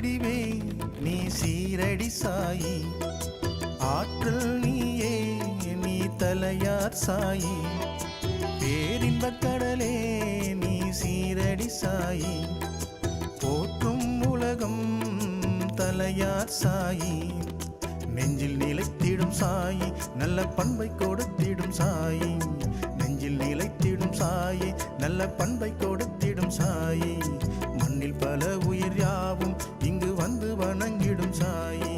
வடிவே நீ சீரடி சாயி. ஆற்றல் நீயே நீ தலையார் சாயி. பேரின்பக் கடலே நீ சீரடி சாயி. போற்றும் உலகம் தலையார் சாயி. நெஞ்சில் நிலைத்திடும் சாயி நல்ல பண்பை கொடுத்திடும் சாயி. நிலைத்திடும் சாயி நல்ல பண்பை கொடுத்திடும் சாயி. மண்ணில் பல உயிர் யாவும் இங்கு வந்து வணங்கிடும் சாயி.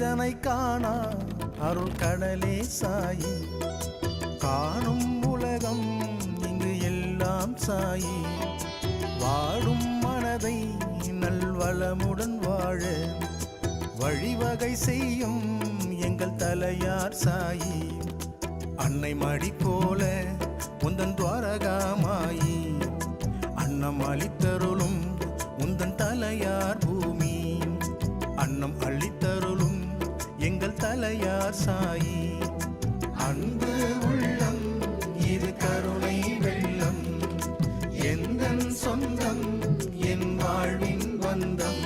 இதனை காணா அருள் கடலே சாயி. காணும் உலகம் இங்கு எல்லாம் சாயி. வாழும் மனதை நல்வளமுடன் வாழ. வழிவகை செய்யும் எங்கள் தலையார் சாயி. அன்னை மடி போல உந்தன் துவாரகாமாயி. அன்னம் அளித்தருளும் உந்தன் தலையார் பூமி. அன்னம் அள்ளித்தருளும் எங்கள் தலையார் சாயி. அன்பு உள்ளம் இது கருணை வெள்ளம். எந்த சொந்தம் என் வாழ்வின் பந்தம்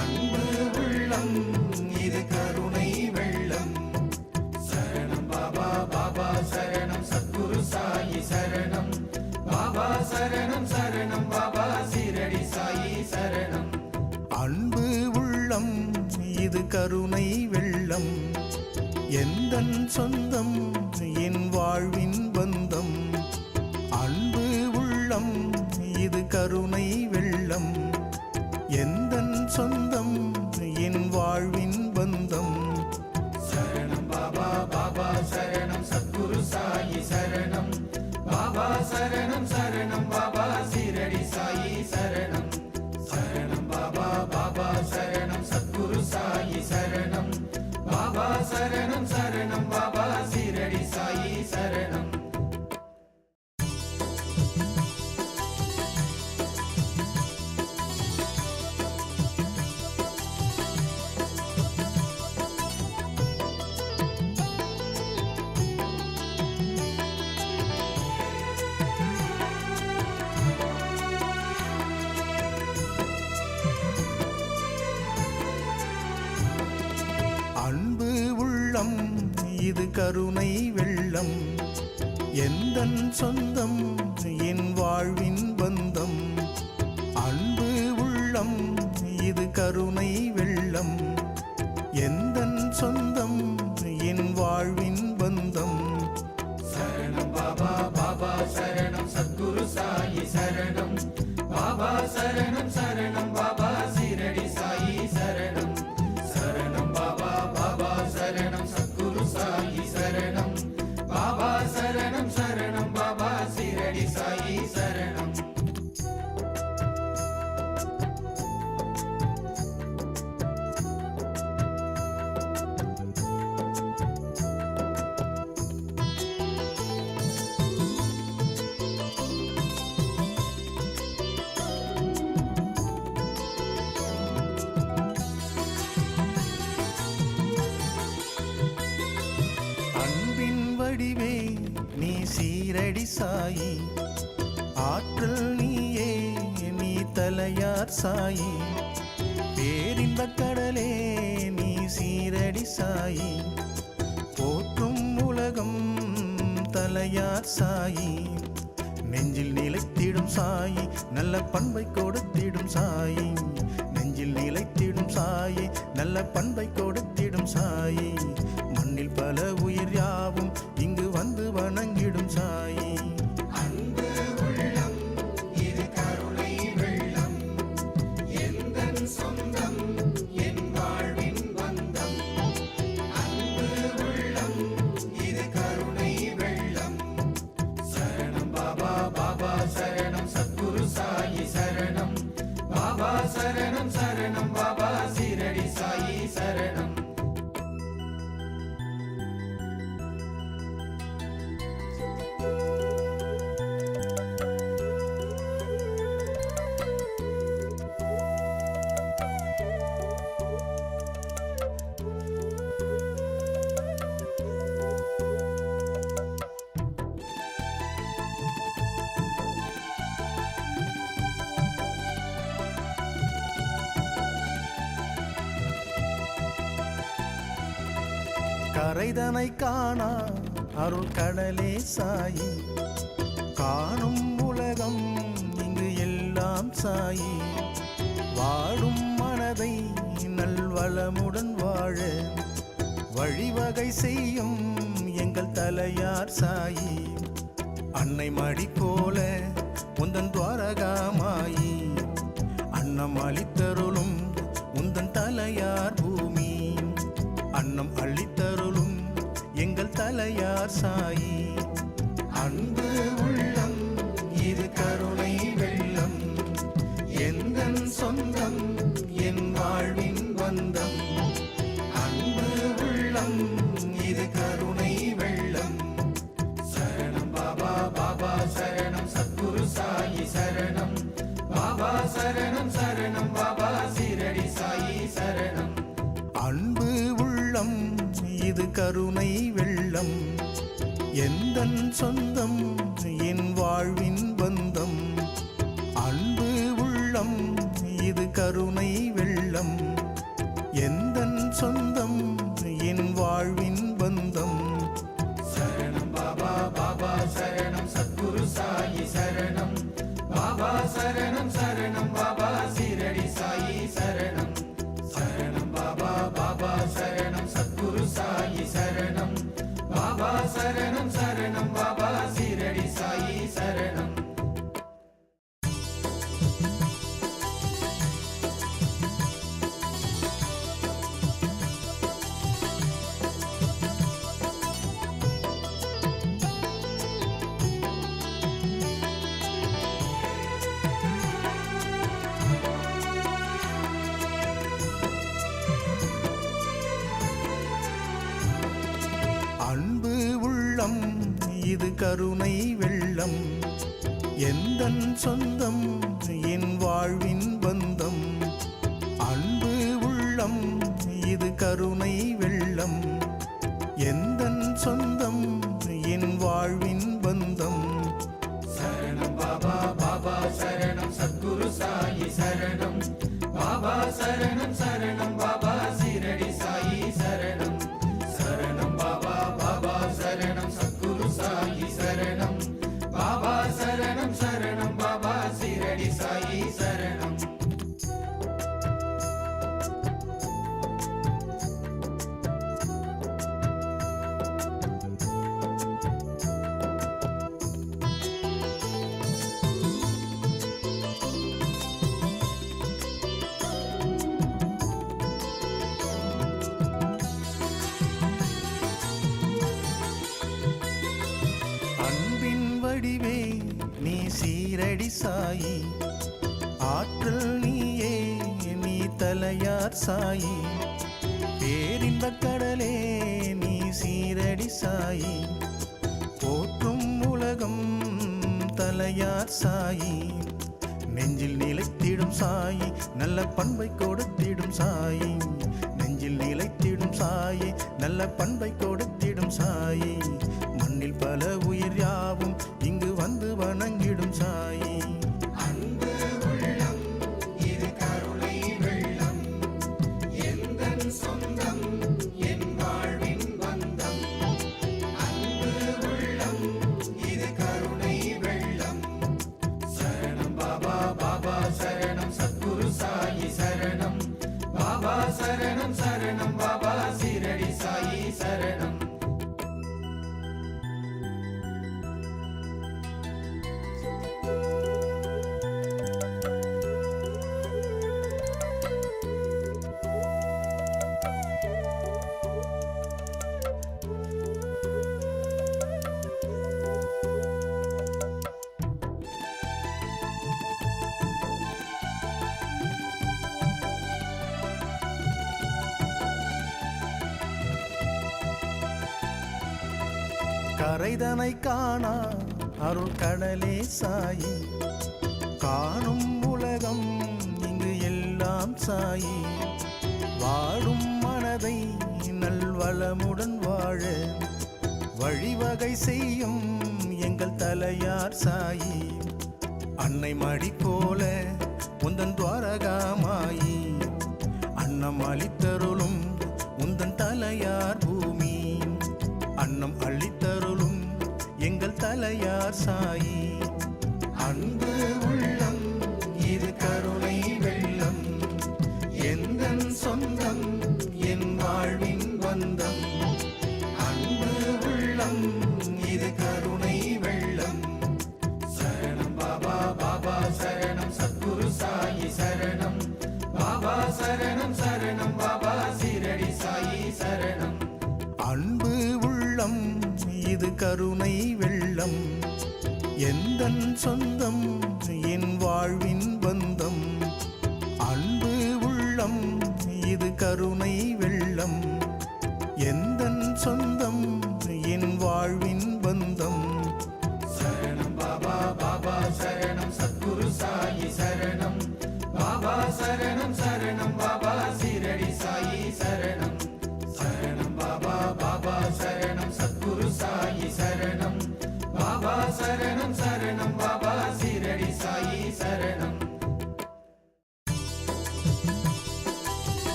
அன்பு உள்ளம் இது கருணை வெள்ளம். சரணம் பாபா பாபா சரணம் சத்குரு சாயி சரணம். பாபா சரணம் சரணம் பாபா சீரடி சாயி சரணம். அன்பு உள்ளம் கருணை வெள்ளம். எந்தன் சொந்தம்? என் வாழ்வின் பந்தம். அன்பு உள்ளம் இது கருணை வெள்ளம். எந்தன் சொந்தம்? சாயி இது கருணை வெள்ளம். எந்த சொந்தம்? என் வாழ்வின் பந்தம். அன்பு உள்ளம் இது கருணை வெள்ளம். எந்த சொந்தம்? என் வாழ்வின் பந்தம். சரணம் பாபா பாபா சரணம். சத்குரு சாயி சரணம். பாபா சரணம் சரணம் பாபா சீரடி சாயி. ஆற்றல் நீயே நீ தலையார் சாயி. பேரின்பக் கடலே நீ சீரடி சாயி. போற்றும் உலகம் தலையார் சாயி. நெஞ்சில் நிலைத்திடும் சாயி நல்ல பண்பை கொடுத்திடும் சாயி. நெஞ்சில் நிலைத்திடும் சாயி நல்ல பண்பை கடலே சாயி. காணும் உலகம் இங்கு எல்லாம் சாயி. வாடும் மனதை நல்வளமுடன் வாழ. வழிவகை செய்யும் எங்கள் தலையார் சாயி. அன்னை மடி போல உந்தன் துவாரகாமாயி. அன்னம் அளித்தருளும் உந்தன் தலையார் பூமி. அன்னம் அள்ளித்தருளும் எங்கள் தலையார் சாயி. அன்பு உள்ளம் இது கருணை வெள்ளம். எந்த சொந்தம் என் வாழ்வின் பந்தம் அன்பு உள்ளம் இது கருணை வெள்ளம். சரணம் பாபா பாபா சரணம் சத்குரு சாயி சரணம். பாபா சரணம் சரணம் பாபா சிரடி சாயி சரணம். அன்பு உள்ளம் இது கருணை வெள்ளம் எந்த சொந்தம் என் வாழ்வின் பந்தம். அன்பு உள்ளம் இது கருணை வெள்ளம். சாயி வெள்ளம். எந்தன் சொந்தம் என் வாழ்வின் பந்தம். அன்பு உள்ளம் இது கருணை வெள்ளம். எந்தன் சொந்தம் என் வாழ்வின் பந்தம். சரணம் பாபா பாபா சரணம் சத்குரு சாயி சரணம். பாபா சரணம் சரணம் பாபா சீரடி சாயி. ஆற்றல் நீயே நீ தலையார் சாயி. பேரின்ப கடலே நீ சீரடி சாயி. போற்றும் உலகம் தலையார் சாயி. நெஞ்சில் நிலைத்திடும் சாயி நல்ல பண்பை கொடுத்திடும் சாயி. நெஞ்சில் நிலைத்திடும் சாயி நல்ல பண்பை கொடுத்திடும் சாயி. மண்ணில் பல உயிர் யார் சரணம் அருள் கடலே சாயி. காணும் உலகம் இங்கு எல்லாம் சாயி. வாழும் மனதை நல்வளமுடன் வாழ. வழிவகை செய்யும் எங்கள் தலையார் சாயி. அன்னை மடி போல உந்தன் துவாரகாமாயி. அன்னம் அளித்தருளும் உந்தன் தலையார் பூமி. அன்னம் அளித்த தலையார் சாயி. அன்பு உள்ளம் இது கருணை வெள்ளம். எந்த சொந்தம் என் வாழ்வின் பந்தம் அன்பு உள்ளம் இது கருணை வெள்ளம். சரணம் பாபா பாபா சரணம் சத்குரு சாயி சரணம். பாபா சரணம் சரணம் பாபா சீரடி சாயி சரணம். அன்பு உள்ளம் இது கருணை வெள்ளம். எந்தன் சொந்தம் என் வாழ்வின்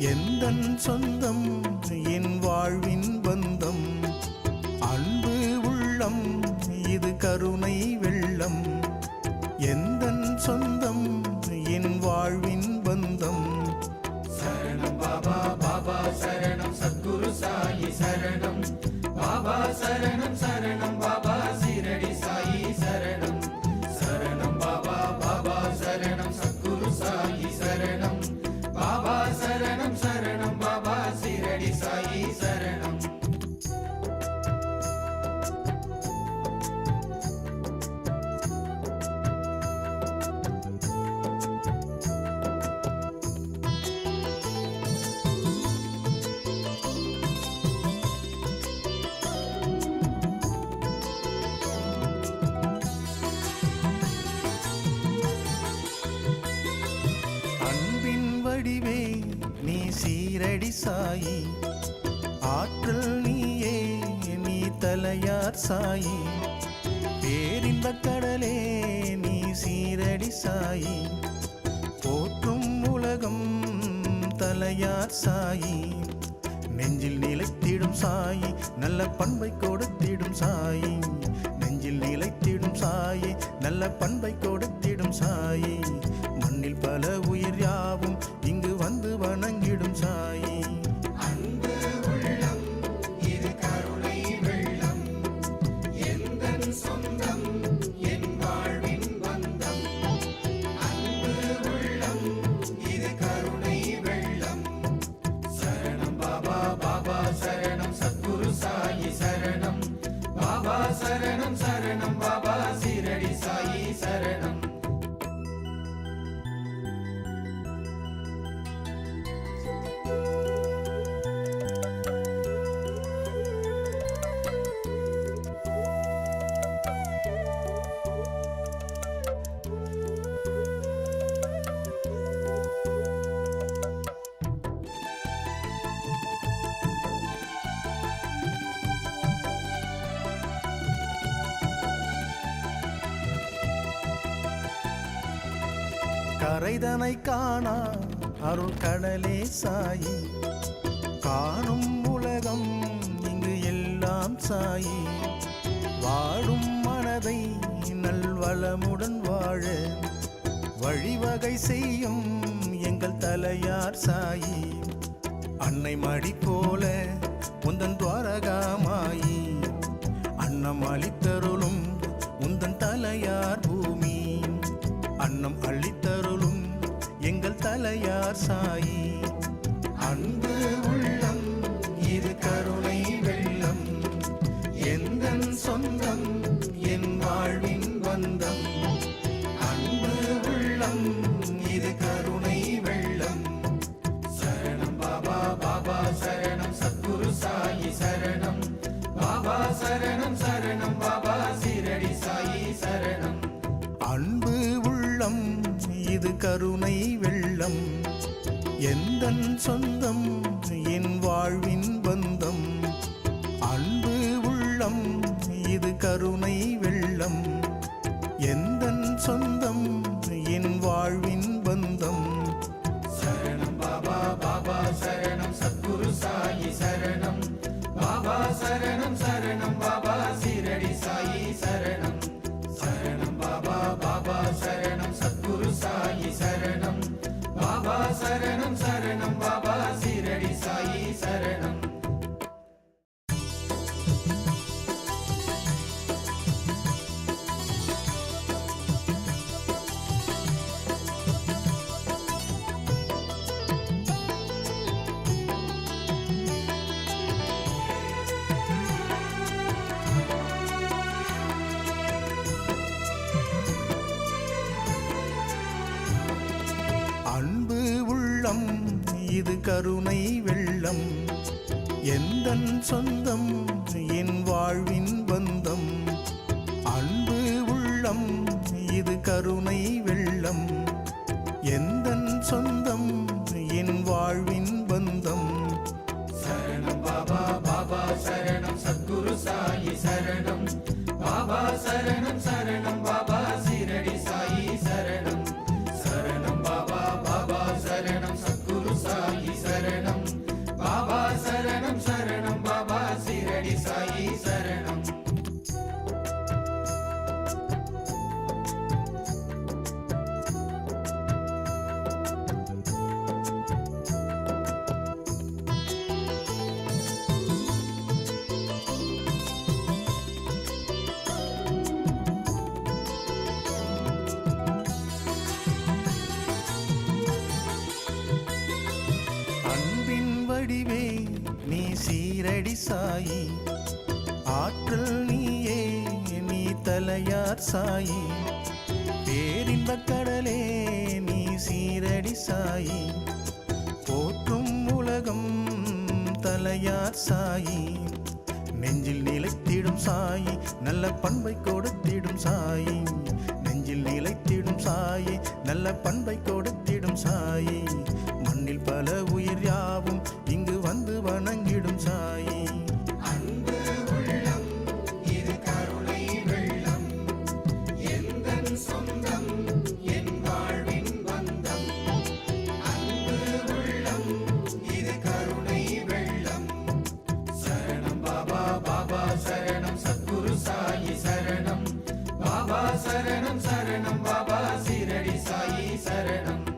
எந்த சொந்தம் என் வாழ்வின் பந்தம். அன்பு உள்ளம் இது கருணை வெள்ளம். எந்த சொந்தம் என் வாழ்வின் பந்தம். சரணம் பாபா பாபா சரணம் சத்குரு சாயி சரணம். பாபா சரணம் சரணம் பாபா வடிவே நீ சீரடி சாயி. ஆற்றல் நீயே நீ தலையார் சாயி. பேரின்ப கடலே நீ சீரடி சாயி. போற்றும் உலகம் தலையார் சாயி. நெஞ்சில் நிலைத்திடும் சாயி நல்ல பண்பை கொடுத்திடும் சாயி. நெஞ்சில் நிலைத்திடும் சாயி நல்ல பண்பை கொடுத்திடும் சாயி. மண்ணில் பல இதனை காணா அருள் கடலே சாயி. காணும் உலகம் இங்கு எல்லாம் சாயி. வாழும் மனதை நல்வளமுடன் வாழ. வழிவகை செய்யும் எங்கள் தலையார் சாயி. அன்னை மடி போல உந்தன் துவாரகாமாயி. அன்னம் அளித்தருளும் உந்தன் தலையார் பூ தலையார் சாயி. அன்பு உள்ளம் இது கருணை வெள்ளம். எந்த சொந்தம் என் வாழ்வின் பந்தம் அன்பு உள்ளம் இது கருணை வெள்ளம். சரணம் பாபா பாபா சரணம் சத்குரு சாயி சரணம். பாபா சரணம் சரணம் பாபா சீரடி சாயி சரணம். அன்பு உள்ளம் இது கருணை வெள்ளம் எந்த சொந்தம் என் வாழ்வின் பந்தம். அன்பு உள்ளம் இது கருணை வெள்ளம். எந்த சொந்தம் என் வாழ்வின் பந்தம். சரணம் பாபா பாபா சரணம் சத்குரு சாயி சரணம். பாபா சரணம் சரணம். உள்ளம் இது கருணை வெள்ளம். எந்த சொந்தம் என் வாழ்வின் பந்தம். சரணம் பாபா பாபா சரணம் சத்குரு சாயி சரணம். பாபா சரணம் சரணம் பாபா சிரடி சாயி சரணம். வடிவே நீ சீரடி சாயி. ஆற்றல் நீயே நீ தலையார் சாயி. பேரின்ப கடலே நீ சீரடி சாயி. போற்றும் உலகம் தலையார் சாயி. நெஞ்சில் நிலைத்திடும் சாயி நல்ல பண்பை கொடுத்திடும் சாயி. நெஞ்சில் நிலைத்திடும் சாயி நல்ல பண்பை கொடுத்திடும் சாயி. மண்ணில் பல உயிர் யாவும் சரணம் சரணம் பாபா சீரடி சாயி சரணம்.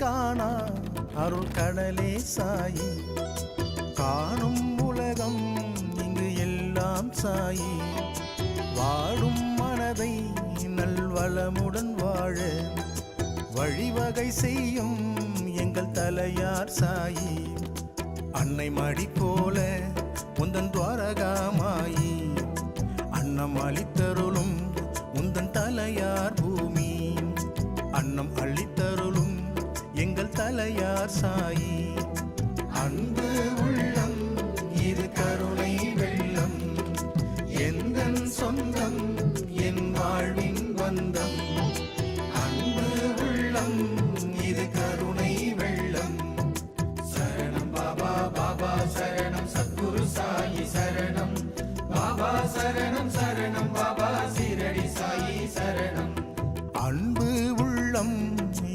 காணா அருள் கடலே சாயி. காணும் உலகம் இங்கு எல்லாம் சாயி. வாழும் மனதை நல்வளமுடன் வாழ. வழிவகை செய்யும் எங்கள் தலையார் சாயி. அன்னை மடி போல உந்தன் துவாரகாமாயி. அன்னம் அளித்தருளும் உந்தன் தலையார் தலையார் சாயி? அன்பு உள்ளம் இது கருணை வெள்ளம். எந்த சொந்தம் என் வாழ்வின் பந்தம் அன்பு உள்ளம் இது கருணை வெள்ளம். சரணம் பாபா பாபா சரணம். சத்குரு சாயி சரணம். பாபா சரணம் சரணம் பாபா சிரடி சாயி சரணம். அன்பு உள்ளம்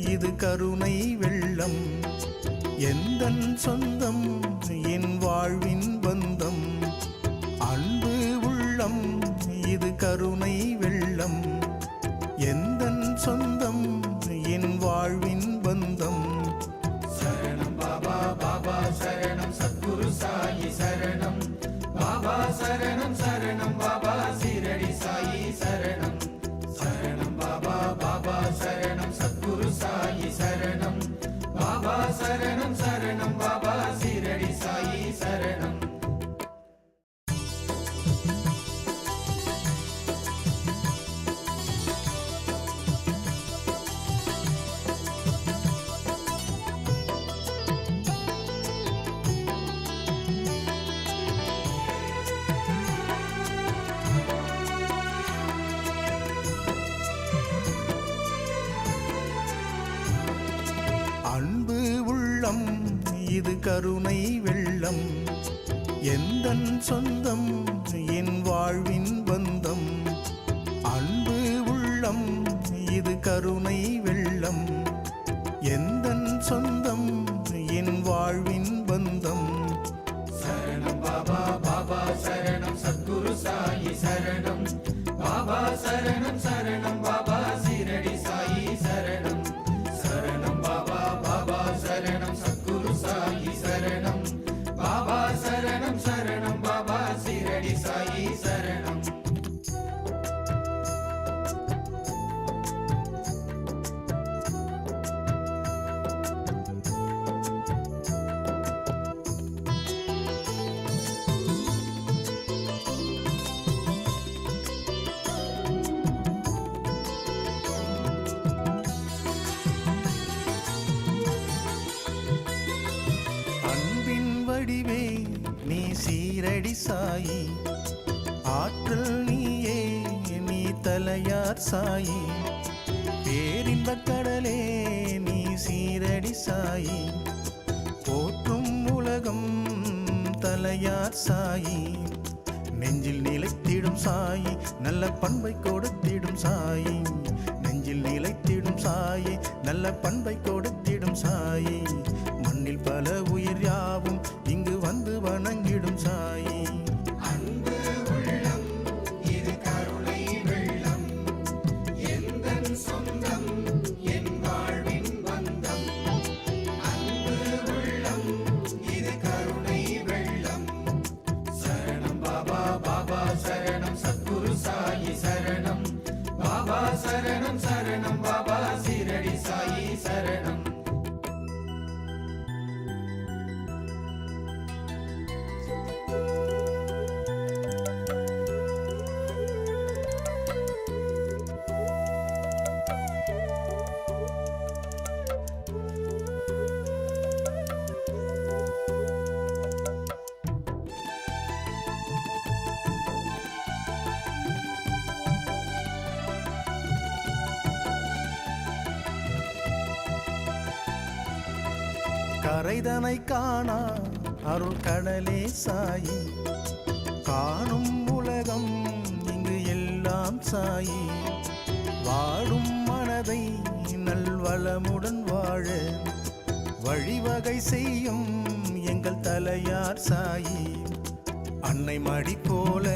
இது கருணை வெள்ளம். எந்தன் சொந்தம் என் வாழ்வின் பந்தம். அன்பு உள்ளம் இது கருணை வெள்ளம். எந்தன் சொந்தம் என் வாழ்வின் பந்தம். வடிவே நீ சீரடி சாயி. ஆற்றல் நீயே நீ தலையார் சாயி. பேரின்ப கடலே நீ சீரடி சாயி. போற்றும் உலகம் தலையார் சாயி. நெஞ்சில் நிலைத்திடும் சாயி நல்ல பண்பை கொடுத்திடும் சாயி. நெஞ்சில் நிலைத்திடும் சாயி நல்ல பண்பை கொடுத்திடும் சாயி. மண்ணில் பல உயிர் யாவும் வணங்கிடும் இதனை காணா அருள் கடலே சாயி. காணும் உலகம் இங்கு எல்லாம் சாயி. வாழும் மனதை நல்வளமுடன் வாழ வழிவகை செய்யும் எங்கள் தலையார் சாயி. அன்னை மடி போல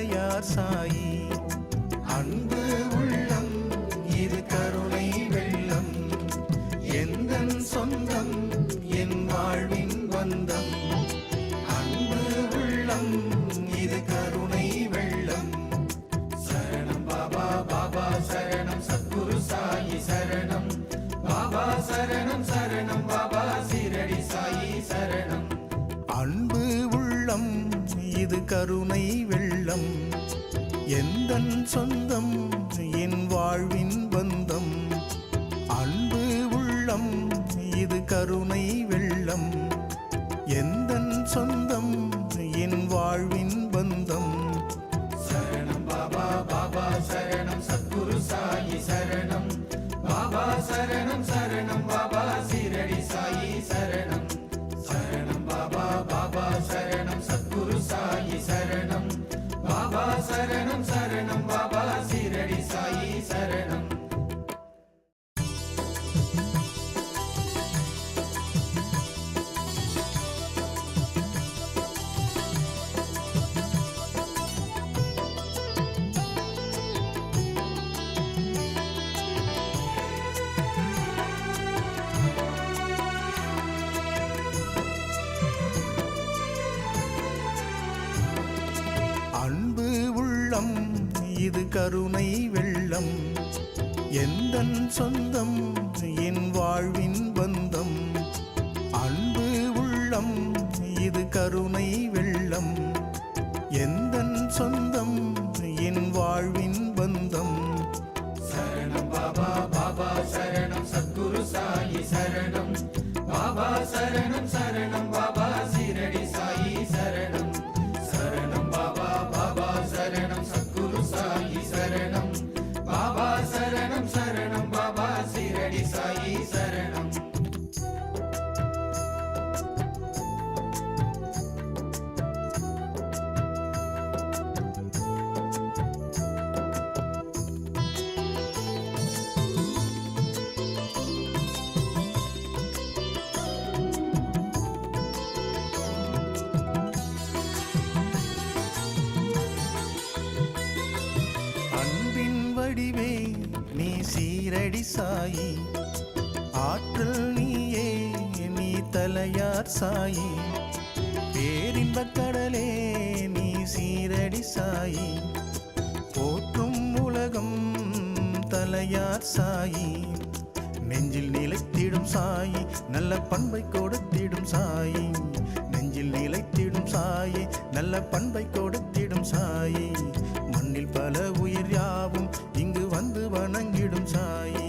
தந்தையார் சாயி. அன்பு உள்ளம் இது கருணை வெள்ளம். எந்த சொந்தம் என் வாழ்வின் பந்தம் அன்பு உள்ளம் இது கருணை வெள்ளம். சரணம் பாபா பாபா சரணம் சத்குரு சாயி சரணம். பாபா சரணம் சரணம் பாபா சீரடி சாயி சரணம். அன்பு உள்ளம் இது கருணை வெள்ளம். எந்தன் சொந்தம் சீரடி சாயி. ஆற்றல் நீயே நீ தலையார் சாயி. பேரின்பக் கடலே நீ சீரடி சாயி. போற்றும் உலகம் தலையார் சாயி. நெஞ்சில் நிலைத்திடும் சாயி நல்ல பண்பை கொடுத்திடும் சாயி. நெஞ்சில் நிலைத்திடும் சாயி நல்ல பண்பை கொடுத்திடும் சாயி. மண்ணில் பல உயிர் யாவும் இங்கு வந்து வணங்க சாயி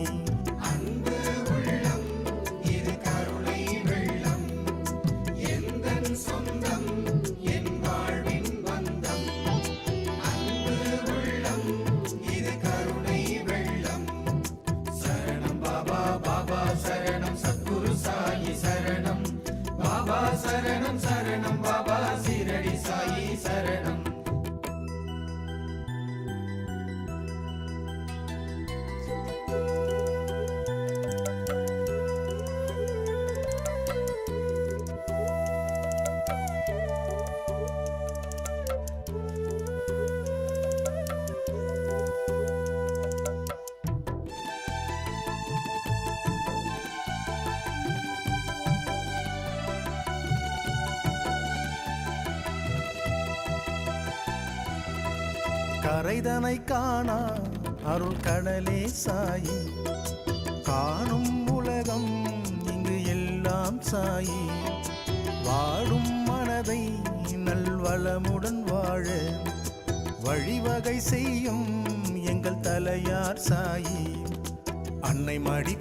இதனை காணா அருள் கடலே சாயி. காணும் உலகம் இங்கு எல்லாம் சாயி. வாழும் மனதை நல்வளமுடன் வாழ வழிவகை செய்யும் எங்கள் தலையார் சாயி. அன்னை மடி